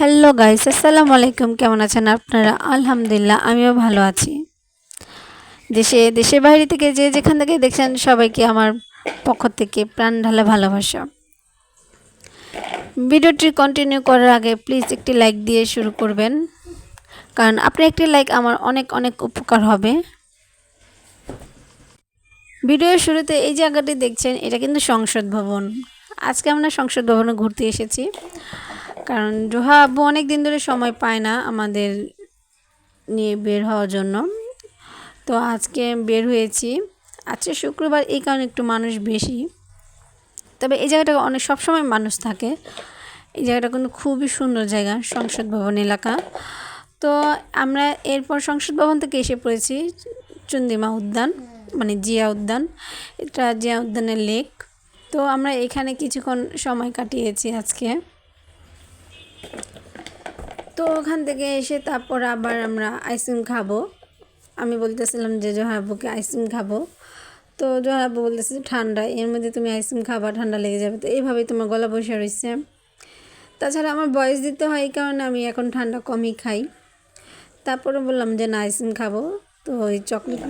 Hello guys আসসালামু আলাইকুম কেমন আছেন আপনারা? আলহামদুলিল্লাহ, আমিও ভালো আছি। দেশে, দেশের বাইরে থেকে যে যেখান থেকে দেখছেন, সবাইকে আমার পক্ষ থেকে প্রাণ ঢালা ভালোবাসা। ভিডিওটি কন্টিনিউ করার আগে প্লিজ একটি লাইক দিয়ে শুরু করবেন। কারণ আপনার একটি লাইক আমার অনেক অনেক উপকার হবে। ভিডিওর শুরুতে এই জায়গাটি দেখছেন, এটা কিন্তু সংসদ ভবন। আজকে আমরা সংসদ ভবনে ঘুরতে এসেছি। কারণ জোহা আব্বু অনেক দিন ধরে সময় পায় না আমাদের নিয়ে বের হওয়ার জন্য। তো আজকে বের হয়েছি। আজকে শুক্রবার, এই কারণে একটু মানুষ বেশি। তবে এই জায়গাটা অনেক, সবসময় মানুষ থাকে। এই জায়গাটা কিন্তু খুবই সুন্দর জায়গা, সংসদ ভবন এলাকা। তো আমরা এরপর সংসদ ভবন থেকে এসে পড়েছি চন্দিমা উদ্যান মানে জিয়া উদ্যান। এটা জিয়া উদ্যানের লেক। তো আমরা এখানে কিছুক্ষণ সময় কাটিয়েছি আজকে। তো ওখান থেকে এসে তারপর আবার আমরা আইসক্রিম খাব। আমি বলতেছিলাম যে জহাবুকে আইসক্রিম খাব। তো জহাবু বলতেছে ঠান্ডা, এর মধ্যে তুমি আইসক্রিম খাবা, ঠান্ডা লেগে যাবে। তো এইভাবেই তোমার গলা বসে রয়েছে তাছাড়া আমার বয়স দিতে হয় এই কারণে আমি এখন ঠান্ডা কমই খাই। তারপরে বললাম যে না, আইসক্রিম খাব। তো ওই চকলেট